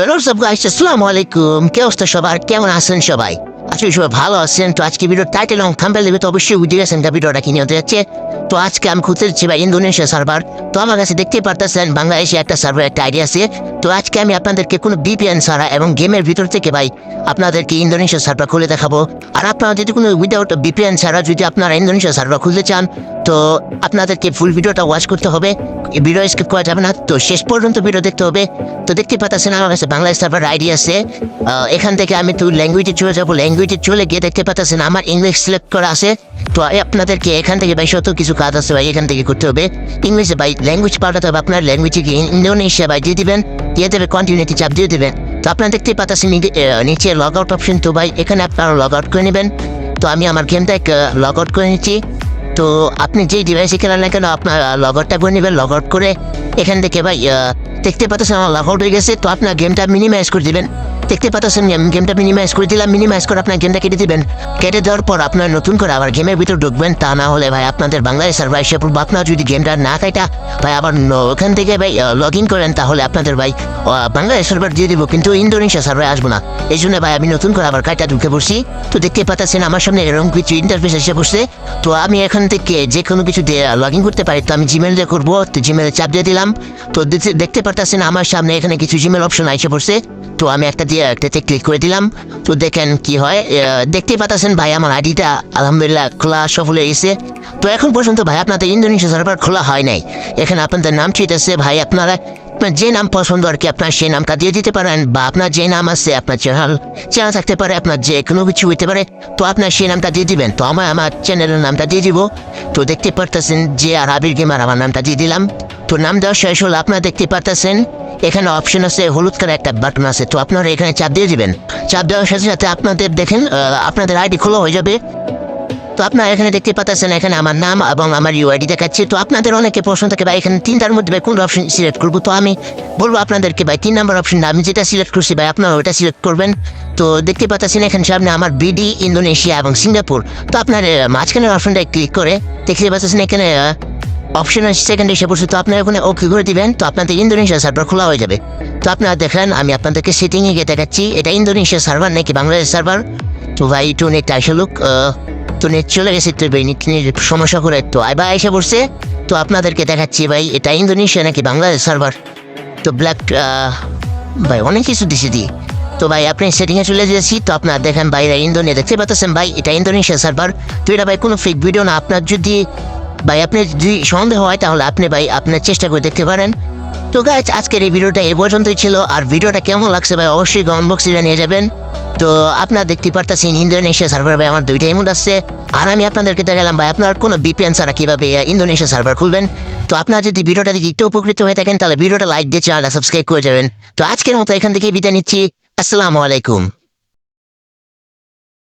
Hello guys আসসালামু আলাইকুম কে অবস্থা সবার? কেমন আছেন সবাই? আজকে সবাই ভালো আছেন। তো আজকে ভিডিও টাইটেল এবং থাম্বেল দেবে তো অবশ্যই বুঝে গেছেন ভিডিওটা কিনে হতে যাচ্ছে? তো আজকে আমি খুঁজতে যাচ্ছি ভাই ইন্দোনেশিয়া সার্ভার তো আমার কাছে দেখতে পারতেছেন, বাংলাদেশে একটা সার্ভার একটা আইডিয়া আছে। তো আজকে আমি আপনাদেরকে কোনো বিপিএন ছাড়া এবং গেমের ভিতর থেকে ভাই আপনাদেরকে ইন্দোনেশিয়া সার্ভার খুলে দেখাবো। আর আপনারা যদি কোনো উইদাউট বিপিএন ছাড়া যদি আপনারা ইন্দোনেশিয়া সার্ভার খুলতে চান, তো আপনাদেরকে ফুল ভিডিওটা ওয়াচ করতে হবে। ভিডিও স্কিপ করা যাবে না। তো শেষ পর্যন্ত ভিডিও দেখতে হবে। তো দেখতে পাচ্ছেন আমার কাছে বাংলাদেশ সার্ভার আইডি আছে। এখান থেকে আমি তো ল্যাঙ্গুয়েজে চলে যাব। ল্যাঙ্গুয়েজে চলে গিয়ে দেখতে পাচ্ছেন আমার ইংলিশ সিলেক্ট করা আছে। তো আপনাদেরকে এখান থেকে ভাই শত কিছু কাজ আছে ভাই, এখান থেকে করতে হবে। ইংলিশে ভাই ল্যাঙ্গুয়েজ পাল্টাতে হবে আপনার ল্যাঙ্গুয়েজে গিয়ে ইন্দোনেশিয়া ভাই দিয়ে দিবেন, দিয়ে দেবে কন্টিনিউটি চাপ দিয়ে দেবেন। তো আপনারা দেখতে পাচ্ছেন নিচে লগ আউট অপশন তো ভাই এখানে আপনারা লগ আউট করে নেবেন। তো আমি আমার গেমটা লগ আউট করে নিচ্ছি। তো আপনি যেই ডিভাইসে খেলেন না কেন আপনার লগ আউটটা করে নেবেন লগ আউট করে এখান থেকে ভাই দেখতে পাচ্ছেন আমার লগ আউট হয়ে গেছে। তো আপনার গেমটা মিনিমাইজ করে দিবেন। দেখতে পাচ্ছেন গেমটা মিনিমাইজ করে দিলাম মিনিমাইজ করে আপনার গেমটা কেটে দিবেন। কেটে দেওয়ার পর আপনার নতুন করে আবার গেমের ভিতর ঢুকবেন, তা না হলে ভাই আপনাদের বাংলায় সার্ভার এসে পড়ব আপনার যদি গেমটা না কাটা ভাই আবার ওখান থেকে ভাই লগ ইন করেন, তাহলে আপনাদের ভাই বাংলাদেশ সার্ভার দিয়ে দিব, কিন্তু ইন্দোনেশিয়া সার্ভার আসব না। এই জন্য ভাই আমি নতুন করে আবার কাটা ঢুকে পড়ছি। তো দেখতে পাচ্ছেন আমার সামনে এরকম কিছু ইন্টারফেস এসে বসছে তো আমি এখান থেকে যে কোনো কিছু লগ ইন করতে পারি, তো আমি জিমেল দিয়ে করব। তো জিমেলে চাপ দিয়ে দিলাম। তো দেখতে- পারতেছেন আমার সামনে এখানে কিছু জিমেল অপশন এসে পড়ছে। তো আমি একটা দিয়ে একটাতে ক্লিক করে দিলাম। তো দেখেন কি হয় দেখতেই পাচ্ছেন ভাই, আমার আইডিটা আলহামদুলিল্লাহ খোলা সফল হয়ে গেছে। তো এখন পর্যন্ত ভাই, আপনাদের ইন্দোনেশিয়া সার্ভার খোলা হয় নাই। এখানে আপনাদের নাম চিটেছে ভাই, আপনারা, আপনার যে নাম পছন্দ আর কি, আপনার সেই নামটা দিয়ে দিতে পারেন, বা আপনার যে নাম আছে, আপনার চ্যানেল চ্যানেল থাকতে পারে, আপনার যে কোনো কিছু হইতে পারে, তো আপনার সেই নামটা দিয়ে দিবেন। তো আমার আমার চ্যানেলের নামটা দিয়ে দিব। তো দেখতে পারতেছেন যে আর আবির গেমার আমার নামটা দিয়ে দিলাম। তো নাম দেওয়া শেষ হলো, আপনারা দেখতে পারতেছেন এখানে অপশন আছে, হলুদ কালার একটা বাটন আছে, তো আপনারা এখানে চাপ দিয়ে দিবেন। চাপ দেওয়ার সাথে সাথে আপনাদের দেখেন আপনাদের আইডি খোলা হয়ে যাবে। তো আপনারা এখানে দেখতে পাচ্ছেন, এখানে আমার নাম এবং আমার ইউআইডি দেখাচ্ছে। তো আপনাদের অনেকে প্রশ্ন থাকে, ভাই, এখানে তিনটার মধ্যে ভাই কোন অপশন সিলেক্ট করব? তো আমি বলব আপনাদেরকে, ভাই, তিন নাম্বার অপশনটা আমি যেটা সিলেক্ট করছি, ভাই, আপনারা ওটা সিলেক্ট করবেন। তো দেখতে পাচ্ছেন, এখানে সামনে আমার বিডি ইন্দোনেশিয়া এবং সিঙ্গাপুর তো আপনার মাঝখানের অপশনটায় ক্লিক করে দেখতে পাচ্ছেন, এখানে অপশন সেকেন্ড এসে পড়ছে তো আপনারা ওখানে ওকে করে দিবেন। তো আপনাদের ইন্দোনেশিয়া সার্ভার খোলা হয়ে যাবে। তো আপনারা দেখেন আমি আপনাদেরকে সেটিংয়ে গিয়ে দেখাচ্ছি। এটা ইন্দোনেশিয়া সার্ভার নাকি বাংলাদেশ সার্ভার তো ভাই, একটু নেট আসে লোক তো নেট চলে গেছে তো ভাই নেট সমস্যা করে তো। এবার এসে পড়ছে। তো আপনাদেরকে দেখাচ্ছি ভাই, এটা ইন্দোনেশিয়া নাকি বাংলাদেশ সার্ভার তো ব্ল্যাক ভাই, অনেক কিছু দিছে দি তো ভাই, আপনি সেটিংয়ে চলে যাচ্ছি তো আপনার দেখেন ভাই ইন্দোনেশিয়া দেখতে পাচ্ছেন ভাই, এটা ইন্দোনেশিয়া সার্ভার তো এটা ভাই, কোনো ফেক ভিডিও না। আপনার যদি ভাই, আপনি যদি সন্দেহ হয়, তাহলে আপনি ভাই আপনার চেষ্টা করে দেখতে পারেন। তো গাছ আজকের এই ভিডিওটা এ পর্যন্তই ছিল। আর ভিডিওটা কেমন লাগছে ভাই, অবশ্যই কমেন্ট বক্সে জানিয়ে যাবেন। তো আপনারা দেখতে পারতেছেন, ইন্দোনেশিয়া সার্ভার ভাই, আমার দুইটা ইমোট আসছে আর আমি আপনাদেরকে দেখালাম ভাই, আপনার কোনো বিপিএন ছাড়া কীভাবে ইন্দোনেশিয়া সার্ভার খুলবেন? তো আপনারা যদি ভিডিওটা দেখে একটু উপকৃত হয়ে থাকেন, তাহলে ভিডিওটা লাইক দিয়ে চ্যানেলটা সাবস্ক্রাইব করে যাবেন। তো আজকের মতো এখান থেকে বিদায় নিচ্ছি। আসসালামু আলাইকুম।